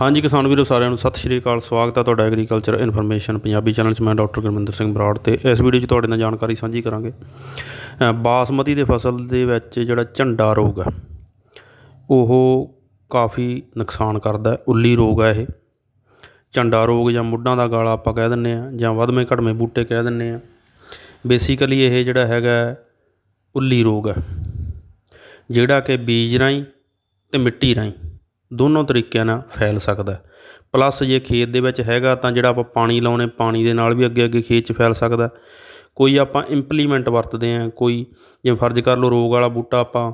ਹਾਂਜੀ ਕਿਸਾਨ ਵੀਰੋ, ਸਾਰਿਆਂ ਨੂੰ ਸਤਿ ਸ਼੍ਰੀ ਅਕਾਲ। ਸਵਾਗਤ ਹੈ ਤੁਹਾਡਾ ਐਗਰੀਕਲਚਰ ਇਨਫੋਰਮੇਸ਼ਨ ਪੰਜਾਬੀ ਚੈਨਲ 'ਚ। ਮੈਂ ਡਾਕਟਰ ਗੁਰਮਿੰਦਰ ਸਿੰਘ ਬਰਾੜ ਤੇ ਇਸ ਵੀਡੀਓ 'ਚ ਤੁਹਾਡੇ ਨਾਲ ਜਾਣਕਾਰੀ ਸਾਂਝੀ ਕਰਾਂਗੇ। ਬਾਸਮਤੀ ਦੇ ਫਸਲ ਦੇ ਵਿੱਚ ਜਿਹੜਾ ਝੰਡਾ ਰੋਗ ਹੈ ਉਹ ਕਾਫੀ ਨੁਕਸਾਨ ਕਰਦਾ ਉੱਲੀ ਰੋਗ ਹੈ ਇਹ। ਝੰਡਾ ਰੋਗ ਜਾਂ ਮੁੱਢਾਂ ਦਾ ਗਾਲਾ ਆਪਾਂ ਕਹਿ ਦਿੰਦੇ ਆ ਜਾਂ ਵਧਵੇਂ ਘਟਵੇਂ ਬੂਟੇ ਕਹਿ ਦਿੰਦੇ ਆ ਬੇਸਿਕਲੀ ਇਹ ਜਿਹੜਾ ਹੈਗਾ ਉੱਲੀ ਰੋਗ ਹੈ ਜਿਹੜਾ ਕਿ ਬੀਜ ਰਾਹੀਂ ਤੇ ਮਿੱਟੀ ਰਾਹੀਂ ਦੋਨੋਂ ਤਰੀਕਿਆਂ ਨਾਲ ਫੈਲ ਸਕਦਾ ਪਲੱਸ ਜੇ ਖੇਤ ਦੇ ਵਿੱਚ ਹੈਗਾ ਤਾਂ ਜਿਹੜਾ ਆਪਾਂ ਪਾਣੀ ਲਾਉਣੇ, ਪਾਣੀ ਦੇ ਨਾਲ ਵੀ ਅੱਗੇ ਅੱਗੇ ਖੇਤ 'ਚ ਫੈਲ ਸਕਦਾ ਕੋਈ ਆਪਾਂ ਇੰਪਲੀਮੈਂਟ ਵਰਤਦੇ ਆ ਕੋਈ ਜਿਵੇਂ ਫਰਜ਼ ਕਰ ਲਓ ਰੋਗ ਵਾਲਾ ਬੂਟਾ ਆਪਾਂ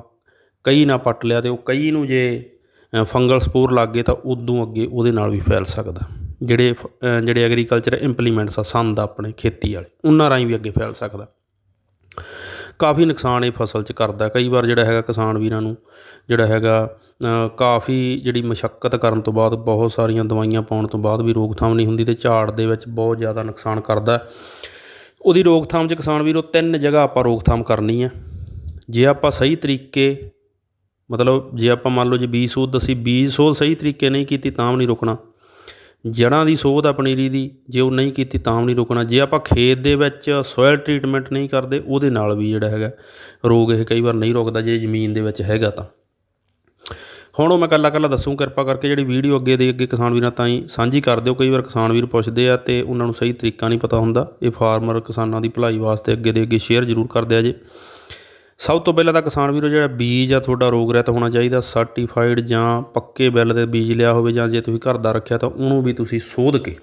ਕਈ ਨਾ ਪੱਟ ਲਿਆ ਤੇ ਉਹ ਕਈ ਨੂੰ ਜੇ ਫੰਗਲ ਸਪੋਰ ਲੱਗ ਗਏ ਤਾਂ ਉਦੋਂ ਅੱਗੇ ਉਹਦੇ ਨਾਲ ਵੀ ਫੈਲ ਸਕਦਾ ਜਿਹੜੇ ਫ- ਜਿਹੜੇ ਐਗਰੀਕਲਚਰ ਇੰਪਲੀਮੈਂਟਸ ਆ, ਸੰਦ ਆਪਣੇ ਖੇਤੀ ਵਾਲੇ, ਉਹਨਾਂ ਰਾਹੀਂ ਵੀ ਅੱਗੇ ਫੈਲ ਸਕਦਾ ਕਾਫੀ ਨੁਕਸਾਨ ਇਹ ਫਸਲ 'ਚ ਕਰਦਾ ਕਈ ਵਾਰ ਜਿਹੜਾ ਹੈਗਾ ਕਿਸਾਨ ਵੀਰਾਂ ਨੂੰ, ਜਿਹੜਾ ਹੈਗਾ ਕਾਫੀ ਜਿਹੜੀ ਮਸ਼ੱਕਤ ਕਰਨ ਤੋਂ ਬਾਅਦ ਬਹੁਤ ਸਾਰੀਆਂ ਦਵਾਈਆਂ ਪਾਉਣ ਤੋਂ ਬਾਅਦ ਵੀ ਰੋਕਥਾਮ ਨਹੀਂ ਹੁੰਦੀ ਤੇ ਝਾੜ ਦੇ ਵਿੱਚ ਬਹੁਤ ਜ਼ਿਆਦਾ ਨੁਕਸਾਨ ਕਰਦਾ ਉਹਦੀ ਰੋਕਥਾਮ 'ਚ ਕਿਸਾਨ ਵੀਰੋ ਤਿੰਨ ਜਗ੍ਹਾ ਆਪਾਂ ਰੋਕਥਾਮ ਕਰਨੀ ਹੈ। ਜੇ ਆਪਾਂ ਸਹੀ ਤਰੀਕੇ, ਮਤਲਬ ਜੇ ਆਪਾਂ ਮੰਨ ਲਓ ਜੇ ਬੀਜ ਸੋਧ, ਅਸੀਂ ਬੀਜ ਸੋਧ ਸਹੀ ਤਰੀਕੇ ਨਹੀਂ ਕੀਤੀ ਤਾਂ ਵੀ ਨਹੀਂ ਰੁਕਣਾ। ਜੜ੍ਹਾਂ ਦੀ ਸੋਧ ਆ ਪਨੀਰੀ ਦੀ, ਜੇ ਉਹ ਨਹੀਂ ਕੀਤੀ ਤਾਂ ਵੀ ਨਹੀਂ ਰੁਕਣਾ। ਜੇ ਆਪਾਂ ਖੇਤ ਦੇ ਵਿੱਚ ਸੋਇਲ ਟਰੀਟਮੈਂਟ ਨਹੀਂ ਕਰਦੇ, ਉਹਦੇ ਨਾਲ ਵੀ ਜਿਹੜਾ ਹੈਗਾ, ਰੋਗ ਇਹ ਕਈ ਵਾਰ ਨਹੀਂ ਰੁਕਦਾ ਜੇ ਜ਼ਮੀਨ ਦੇ ਵਿੱਚ ਹੈਗਾ ਤਾਂ। ਹੁਣ ਉਹ ਮੈਂ ਕੱਲਾ ਕੱਲਾ ਦੱਸੂ, ਕਿਰਪਾ ਕਰਕੇ ਜਿਹੜੀ ਵੀਡੀਓ ਅੱਗੇ ਦੇ ਅੱਗੇ ਕਿਸਾਨ ਵੀਰਾਂ ਤਾਂ ਹੀ ਸਾਂਝੀ ਕਰ ਦਿਓ। ਕਈ ਵਾਰ ਕਿਸਾਨ ਵੀਰ ਪੁੱਛਦੇ ਆ ਤੇ ਉਹਨਾਂ ਨੂੰ ਸਹੀ ਤਰੀਕਾ ਨਹੀਂ ਪਤਾ ਹੁੰਦਾ। ਇਹ ਫਾਰਮਰ ਕਿਸਾਨਾਂ ਦੀ ਭਲਾਈ ਵਾਸਤੇ ਅੱਗੇ ਦੇ ਅੱਗੇ ਸ਼ੇਅਰ ਜ਼ਰੂਰ ਕਰਦੇ ਆ ਜੇ। ਸਭ ਤੋਂ ਪਹਿਲਾਂ ਤਾਂ ਕਿਸਾਨ ਵੀਰੋ, ਜਿਹੜਾ ਬੀਜ ਆ ਤੁਹਾਡਾ ਰੋਗ ਰਹਿਤ ਹੋਣਾ ਚਾਹੀਦਾ ਸਰਟੀਫਾਈਡ ਜਾਂ ਪੱਕੇ ਬਿੱਲ ਦੇ ਬੀਜ ਲਿਆ ਹੋਵੇ ਜਾਂ ਜੇ ਤੁਸੀਂ ਘਰ ਦਾ ਰੱਖਿਆ ਤਾਂ ਉਹਨੂੰ ਵੀ ਤੁਸੀਂ ਸੋਧ ਕੇ,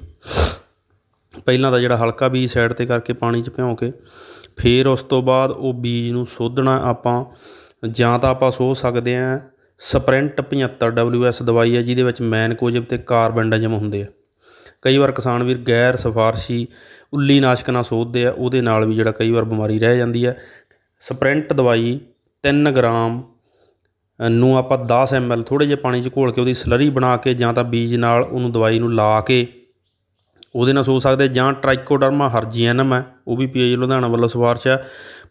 ਪਹਿਲਾਂ ਤਾਂ ਜਿਹੜਾ ਹਲਕਾ ਬੀਜ ਸਾਈਡ ਤੇ ਕਰਕੇ ਪਾਣੀ 'ਚ ਭਿਓ ਕੇ, ਫਿਰ ਉਸ ਤੋਂ ਬਾਅਦ ਉਹ ਬੀਜ ਨੂੰ ਸੋਧਣਾ ਆਪਾਂ, ਜਾਂ ਤਾਂ ਆਪਾਂ ਸੋਧ ਸਕਦੇ ਹਾਂ ਸਪ੍ਰਿੰਟ 75 WS ਦਵਾਈ ਹੈ ਜਿਹਦੇ ਵਿੱਚ ਮੈਨਕੋਜਬ ਤੇ ਕਾਰਬਨਡਾਜਮ ਹੁੰਦੇ ਆ। ਕਈ ਵਾਰ ਕਿਸਾਨ ਵੀਰ ਗੈਰ ਸਿਫਾਰਸ਼ੀ ਉੱਲੀ ਨਾਸ਼ਕ ਨਾਲ ਸੋਧਦੇ ਆ, ਉਹਦੇ ਨਾਲ ਵੀ ਜਿਹੜਾ ਕਈ ਵਾਰ ਬਿਮਾਰੀ ਰਹਿ ਜਾਂਦੀ ਹੈ ਸਪਰਿੰਟ ਦਵਾਈ 3 ਗ੍ਰਾਮ ਨੂੰ ਆਪਾਂ 10 ml ਥੋੜ੍ਹੇ ਜਿਹੇ ਪਾਣੀ 'ਚ ਘੋਲ ਕੇ ਉਹਦੀ ਸਲਰੀ ਬਣਾ ਕੇ ਜਾਂ ਤਾਂ ਬੀਜ ਨਾਲ ਉਹਨੂੰ ਦਵਾਈ ਨੂੰ ਲਾ ਕੇ ਉਹਦੇ ਨਾਲ ਸੋ ਸਕਦੇ ਜਾਂ ਟ੍ਰਾਈਕੋਡਰਮਾ ਹਰਜੀਐਨਮ ਹੈ, ਉਹ ਵੀ ਪੀਏਜ ਲੁਧਿਆਣਾ ਵੱਲੋਂ ਸਿਫਾਰਿਸ਼ ਹੈ।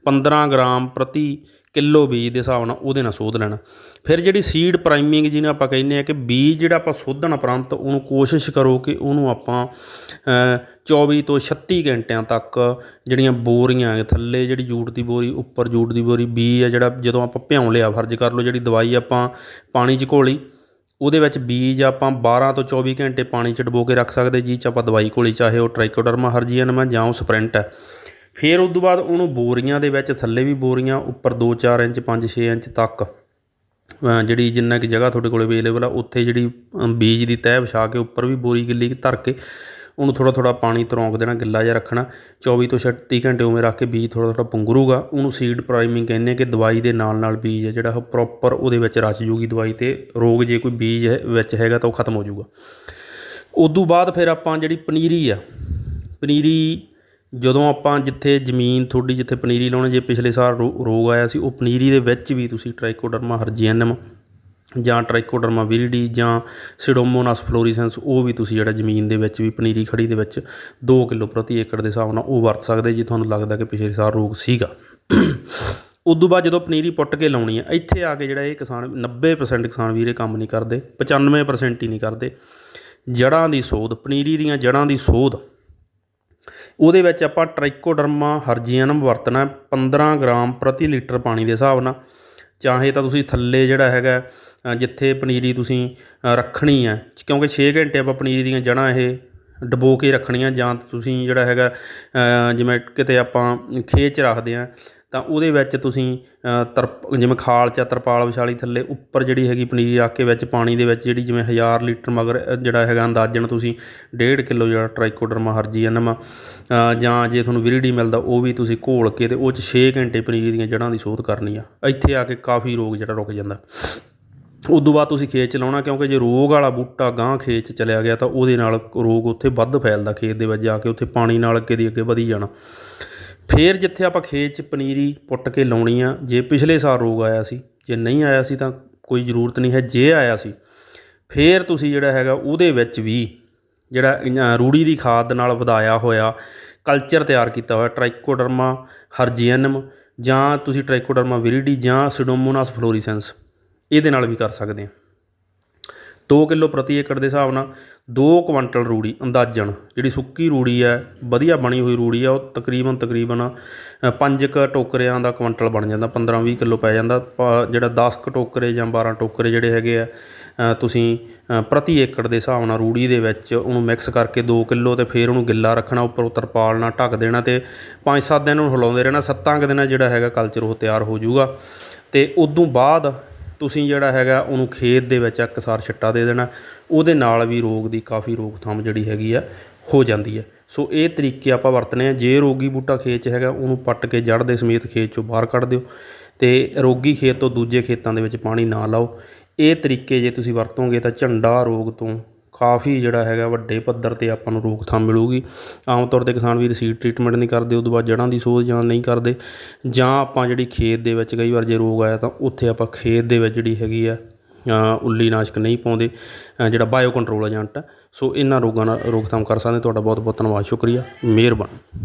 15 ਗ੍ਰਾਮ ਪ੍ਰਤੀ ਕਿਲੋ ਬੀਜ ਦੇ ਹਿਸਾਬ ਨਾਲ ਉਹਦੇ ਨਾਲ ਸੋਧ ਲੈਣਾ। ਫਿਰ ਜਿਹੜੀ ਸੀਡ ਪ੍ਰਾਈਮਿੰਗ ਜਿਹਨੂੰ ਆਪਾਂ ਕਹਿੰਦੇ ਆ ਕਿ ਬੀਜ ਜਿਹੜਾ ਆਪਾਂ ਸੋਧਣ ਉਪਰੰਤ ਉਹਨੂੰ ਕੋਸ਼ਿਸ਼ ਕਰੋ ਕਿ ਉਹਨੂੰ ਆਪਾਂ ਅ, 24 ਤੋਂ 36 ਘੰਟਿਆਂ ਤੱਕ ਜਿਹੜੀਆਂ ਬੋਰੀਆਂ ਥੱਲੇ ਜਿਹੜੀ ਜੂਟ ਦੀ ਬੋਰੀ ਉੱਪਰ ਜੂਟ ਦੀ ਬੋਰੀ ਬੀਜ ਹੈ ਜਿਹੜਾ ਜਦੋਂ ਆਪਾਂ ਭਿਉਂ ਲਿਆ ਫਰਜ਼ ਕਰ ਲਓ ਜਿਹੜੀ ਦਵਾਈ ਆਪਾਂ ਪਾਣੀ 'ਚ ਘੋਲੀ ਉਹਦੇ ਵਿੱਚ ਬੀਜ ਆਪਾਂ 12 ਤੋਂ 24 ਘੰਟੇ ਪਾਣੀ 'ਚ ਡਬੋ ਕੇ ਰੱਖ ਸਕਦੇ ਜੀ ਚ ਆਪਾਂ ਦਵਾਈ ਘੋਲੀ ਚਾਹੇ ਉਹ ਟ੍ਰਾਈਕੋਡਰਮਾ ਹਰਜੀਅਨਮ ਹੈ ਜਾਂ ਉਹ ਸਪ੍ਰਿੰਟ ਹੈ ਫਿਰ ਉਸ ਤੋਂ ਬਾਅਦ ਉਹਨੂੰ ਬੋਰੀਆਂ ਦੇ ਵਿੱਚ, ਥੱਲੇ ਵੀ ਬੋਰੀਆਂ, ਉੱਪਰ 2-4 ਇੰਚ 5-6 ਇੰਚ ਤੱਕ ਜਿਹੜੀ ਜਿੰਨਾ ਕਿ ਜਗ੍ਹਾ ਤੁਹਾਡੇ ਕੋਲ ਅਵੇਲੇਬਲ ਆ, ਉੱਥੇ ਜਿਹੜੀ ਬੀਜ ਦੀ ਤਹਿ ਵਿਛਾ ਕੇ ਉੱਪਰ ਵੀ ਬੋਰੀ ਗਿੱਲੀ ਧਰ ਕੇ ਉਹਨੂੰ ਥੋੜਾ ਥੋੜਾ ਪਾਣੀ ਤਰੌਂਕ ਦੇਣਾ, ਗਿੱਲਾ ਜਿਹਾ ਰੱਖਣਾ 24 ਤੋਂ 36 ਘੰਟੇ ਉਵੇਂ ਰੱਖ ਕੇ ਬੀਜ ਥੋੜਾ ਥੋੜਾ ਪੁੰਗਰੂਗਾ। ਉਹਨੂੰ ਸੀਡ ਪ੍ਰਾਈਮਿੰਗ ਕਹਿੰਦੇ ਆ ਕਿ ਦਵਾਈ ਦੇ ਨਾਲ ਨਾਲ ਬੀਜ ਹੈ ਜਿਹੜਾ ਉਹ ਪ੍ਰੋਪਰ ਉਹਦੇ ਵਿੱਚ ਰਚ ਜੂਗੀ ਦਵਾਈ ਤੇ, ਰੋਗ ਜੇ ਕੋਈ ਬੀਜ ਹੈ, ਵਿੱਚ ਹੈਗਾ ਤਾਂ ਉਹ ਖਤਮ ਹੋ ਜਾਊਗਾ ਉਦੋਂ ਬਾਅਦ ਫਿਰ ਆਪਾਂ ਜਿਹੜੀ ਪਨੀਰੀ ਆ, ਪਨੀਰੀ ਜਦੋਂ ਆਪਾਂ ਜਿੱਥੇ ਜ਼ਮੀਨ ਤੁਹਾਡੀ ਜਿੱਥੇ ਪਨੀਰੀ ਲਾਉਣੀ, ਜੇ ਪਿਛਲੇ ਸਾਲ ਰੋ- ਰੋਗ ਆਇਆ ਸੀ, ਉਹ ਪਨੀਰੀ ਦੇ ਵਿੱਚ ਵੀ ਤੁਸੀਂ ਟ੍ਰਾਈਕੋਡਰਮਾ ਹਰਜੀਐਨਮ ਜਾਂ ਟ੍ਰਾਈਕੋਡਰਮਾ ਵਿਰਿਡੀ ਜਾਂ ਸਿਡੋਮੋਨਾਸ ਫਲੋਰੀਸੈਂਸ ਉਹ ਵੀ ਤੁਸੀਂ ਜਿਹੜਾ ਜ਼ਮੀਨ ਦੇ ਵਿੱਚ ਵੀ, ਪਨੀਰੀ ਖੜੀ ਦੇ ਵਿੱਚ 2 ਕਿਲੋ ਪ੍ਰਤੀ ਏਕੜ ਦੇ ਹਿਸਾਬ ਨਾਲ ਉਹ ਵਰਤ ਸਕਦੇ ਜੇ ਤੁਹਾਨੂੰ ਲੱਗਦਾ ਕਿ ਪਿਛਲੇ ਸਾਲ ਰੋਗ ਸੀਗਾ। ਉਦੋਂ ਬਾਅਦ ਜਦੋਂ ਪਨੀਰੀ ਪੁੱਟ ਕੇ ਲਾਉਣੀ ਹੈ ਇੱਥੇ ਆ ਕੇ ਜਿਹੜਾ ਇਹ ਕਿਸਾਨ 90% ਕਿਸਾਨ ਵੀਰ ਇਹ ਕੰਮ ਨਹੀਂ ਕਰਦੇ 95% ਹੀ ਨਹੀਂ ਕਰਦੇ। ਜੜ੍ਹਾਂ ਦੀ ਸੋਧ, ਪਨੀਰੀ ਦੀਆਂ ਜੜ੍ਹਾਂ ਦੀ ਸੋਧ ਉਹਦੇ ਵਿੱਚ ਆਪਾਂ ਟ੍ਰਾਈਕੋਡਰਮਾ ਹਰਜੀਅਨਮ ਵਰਤਣਾ ਹੈ 15 ਗ੍ਰਾਮ ਪ੍ਰਤੀ ਲੀਟਰ ਪਾਣੀ ਦੇ ਹਿਸਾਬ ਨਾਲ। ਚਾਹੇ ਤਾਂ ਤੁਸੀਂ ਥੱਲੇ ਜਿਹੜਾ ਹੈਗਾ ਜਿੱਥੇ ਪਨੀਰੀ ਤੁਸੀਂ ਰੱਖਣੀ ਹੈ, ਕਿਉਂਕਿ 6 ਘੰਟੇ ਆਪਾਂ ਪਨੀਰੀ ਦੀਆਂ ਜੜ੍ਹਾਂ ਇਹ ਡਬੋ ਕੇ ਰੱਖਣੀਆਂ ਜਾਂ ਤੁਸੀਂ ਜਿਹੜਾ ਹੈਗਾ ਜਿਵੇਂ ਕਿਤੇ ਆਪਾਂ ਖੇਤ 'ਚ ਰੱਖਦੇ ਆ ਤਾਂ ਉਹਦੇ ਵਿੱਚ ਤੁਸੀਂ ਤਰਪ ਜਿਵੇਂ ਖਾਲ 'ਚ ਆ, ਤਰਪਾਲ ਵਿਛਾਲੀ ਥੱਲੇ ਉੱਪਰ ਜਿਹੜੀ ਹੈਗੀ ਪਨੀਰੀ ਰੱਖ ਕੇ ਵਿੱਚ ਪਾਣੀ ਦੇ ਵਿੱਚ ਜਿਹੜੀ ਜਿਵੇਂ 1000 ਲੀਟਰ ਮਗਰ ਜਿਹੜਾ ਹੈਗਾ ਅੰਦਾਜ਼ਨ ਤੁਸੀਂ 1.5 ਕਿਲੋ ਜਿਹੜਾ ਟ੍ਰਾਈਕੋਡਰਮਾ ਹਰਜੀਅਨਮ ਜਾਂ ਜੇ ਤੁਹਾਨੂੰ ਵਿਰਿਡੀ ਮਿਲਦਾ ਉਹ ਵੀ ਤੁਸੀਂ ਘੋਲ ਕੇ ਤੇ ਉਹ 'ਚ 6 ਘੰਟੇ ਪਨੀਰੀ ਦੀਆਂ ਜੜ੍ਹਾਂ ਦੀ ਸੋਧ ਕਰਨੀ ਆ। ਇੱਥੇ ਆ ਕੇ ਕਾਫੀ ਰੋਗ ਜਿਹੜਾ ਰੁਕ ਜਾਂਦਾ। ਉਦੋਂ ਬਾਅਦ ਤੁਸੀਂ ਖੇਤ ਚ ਲਾਉਣਾ ਕਿਉਂਕਿ ਜੇ ਰੋਗ ਵਾਲਾ ਬੂਟਾ ਗਾਂ ਖੇਤ ਚ ਚਲਿਆ ਗਿਆ ਤਾਂ ਉਹਦੇ ਨਾਲ ਰੋਗ ਉੱਥੇ ਵੱਧ ਫੈਲਦਾ ਖੇਤ ਦੇ ਵਿੱਚ ਜਾ ਕੇ ਉੱਥੇ ਪਾਣੀ ਨਾਲ ਅੱਗੇ ਦੀ ਅੱਗੇ ਵਧੀ ਜਾਣਾ। ਫਿਰ ਜਿੱਥੇ ਆਪਾਂ ਖੇਤ ਚ ਪਨੀਰੀ ਪੁੱਟ ਕੇ ਲਾਉਣੀ ਆ, ਜੇ ਪਿਛਲੇ ਸਾਲ ਰੋਗ ਆਇਆ ਸੀ, ਜੇ ਨਹੀਂ ਆਇਆ ਸੀ ਤਾਂ ਕੋਈ ਜ਼ਰੂਰਤ ਨਹੀਂ ਹੈ, ਜੇ ਆਇਆ ਸੀ, ਫਿਰ ਤੁਸੀਂ ਜਿਹੜਾ ਹੈਗਾ ਉਹਦੇ ਵਿੱਚ ਵੀ ਜਿਹੜਾ ਰੂੜੀ ਦੀ ਖਾਦ ਨਾਲ ਵਧਾਇਆ ਹੋਇਆ ਕਲਚਰ ਤਿਆਰ ਕੀਤਾ ਹੋਇਆ ਟ੍ਰਾਈਕੋਡਰਮਾ ਹਰਜੀਅਨਮ ਜਾਂ ਤੁਸੀਂ ਟ੍ਰਾਈਕੋਡਰਮਾ ਵਿਰੀਡੀ ਜਾਂ ਸਿਡੋਮੋਨਾਸ ਫਲੋਰੀਸੈਂਸ ਇਹਦੇ ਨਾਲ ਵੀ ਕਰ ਸਕਦੇ ਆ। 2 ਕਿਲੋ ਪ੍ਰਤੀ ਏਕੜ ਦੇ ਹਿਸਾਬ ਨਾਲ 2 ਕੁਇੰਟਲ ਰੂੜੀ ਅੰਦਾਜ਼ਨ, ਜਿਹੜੀ ਸੁੱਕੀ ਰੂੜੀ ਹੈ, ਵਧੀਆ ਬਣੀ ਹੋਈ ਰੂੜੀ ਆ ਉਹ ਤਕਰੀਬਨ ਤਕਰੀਬਨ 5 ਕ ਟੋਕਰਿਆਂ ਦਾ ਕੁਇੰਟਲ ਬਣ ਜਾਂਦਾ 15 20 ਕਿਲੋ ਪੈ ਜਾਂਦਾ। ਪ- ਜਿਹੜਾ 10 ਕ ਟੋਕਰੇ ਜਾਂ 12 ਟੋਕਰੇ ਜਿਹੜੇ ਹੈਗੇ ਆ ਤੁਸੀਂ ਪ੍ਰਤੀ ਏਕੜ ਦੇ ਹਿਸਾਬ ਨਾਲ ਰੂੜੀ ਦੇ ਵਿੱਚ ਉਹਨੂੰ ਮਿਕਸ ਕਰਕੇ 2 ਕਿਲੋ ਤੇ ਫਿਰ ਉਹਨੂੰ ਗਿੱਲਾ ਰੱਖਣਾ, ਉੱਪਰ ਤਰਪਾਲ ਨਾਲ ਢੱਕ ਦੇਣਾ ਤੇ 5-7 ਦਿਨ ਉਹਨੂੰ ਹਿਲਾਉਂਦੇ ਰਹਿਣਾ। 7 ਕੁ ਦਿਨਾਂ ਜਿਹੜਾ ਹੈਗਾ ਕਲਚਰ ਉਹ ਤਿਆਰ ਹੋ ਜਾਊਗਾ। ਤੇ ਉਦੋਂ ਬਾਅਦ ਤੁਸੀਂ ਜਿਹੜਾ ਹੈਗਾ ਉਹਨੂੰ ਖੇਤ ਦੇ ਵਿੱਚ ਇੱਕਸਾਰ ਛਿੱਟਾ ਦੇ ਦੇਣਾ, ਉਹਦੇ ਨਾਲ ਵੀ ਰੋਗ ਦੀ ਕਾਫੀ ਰੋਕਥਾਮ ਜਿਹੜੀ ਹੈਗੀ ਆ ਹੋ ਜਾਂਦੀ ਹੈ ਸੋ ਇਹ ਤਰੀਕੇ ਆਪਾਂ ਵਰਤਨੇ ਆ, ਜੇ ਰੋਗੀ ਬੂਟਾ ਖੇਤ 'ਚ ਹੈਗਾ, ਉਹਨੂੰ ਪੱਟ ਕੇ ਜੜ ਦੇ ਸਮੇਤ ਖੇਤ 'ਚੋਂ ਬਾਹਰ ਕੱਢ ਦਿਓ ਤੇ ਰੋਗੀ ਖੇਤ ਤੋਂ ਦੂਜੇ ਖੇਤਾਂ ਦੇ ਵਿੱਚ ਪਾਣੀ ਨਾ ਲਾਓ। ਇਹ ਤਰੀਕੇ ਜੇ ਤੁਸੀਂ ਵਰਤੋਗੇ ਤਾਂ ਝੰਡਾ ਰੋਗ ਤੋਂ ਕਾਫੀ ਜਿਹੜਾ ਹੈਗਾ ਵੱਡੇ ਪੱਧਰ ਤੇ ਆਪਾਂ ਨੂੰ ਰੋਕਥਾਮ ਮਿਲੂਗੀ। ਆਮ ਤੌਰ ਤੇ ਕਿਸਾਨ ਵੀਰ ਸੀਡ ਟਰੀਟਮੈਂਟ ਨਹੀਂ ਕਰਦੇ ਉਦੋਂ ਬਾਅਦ ਜੜ੍ਹਾਂ ਦੀ ਸੋਧ ਜਾਂ ਨਹੀਂ ਕਰਦੇ ਜਾਂ ਆਪਾਂ ਜਿਹੜੀ ਖੇਤ ਦੇ ਵਿੱਚ ਕਈ ਵਾਰ ਜੇ ਰੋਗ ਆਇਆ ਤਾਂ ਉੱਥੇ ਆਪਾਂ ਖੇਤ ਦੇ ਵਿੱਚ ਜਿਹੜੀ ਹੈਗੀ ਆ ਉੱਲੀ ਨਾਸ਼ਕ ਨਹੀਂ ਪਾਉਂਦੇ ਜਿਹੜਾ ਬਾਇਓ ਕੰਟਰੋਲ ਏਜੰਟ ਹੈ ਸੋ ਇਹਨਾਂ ਰੋਗਾਂ ਨਾਲ ਰੋਕਥਾਮ ਕਰ ਸਕਦੇ ਤੁਹਾਡਾ ਬਹੁਤ ਬਹੁਤ ਧੰਨਵਾਦ, ਸ਼ੁਕਰੀਆ, ਮਿਹਰਬਾਨੀ।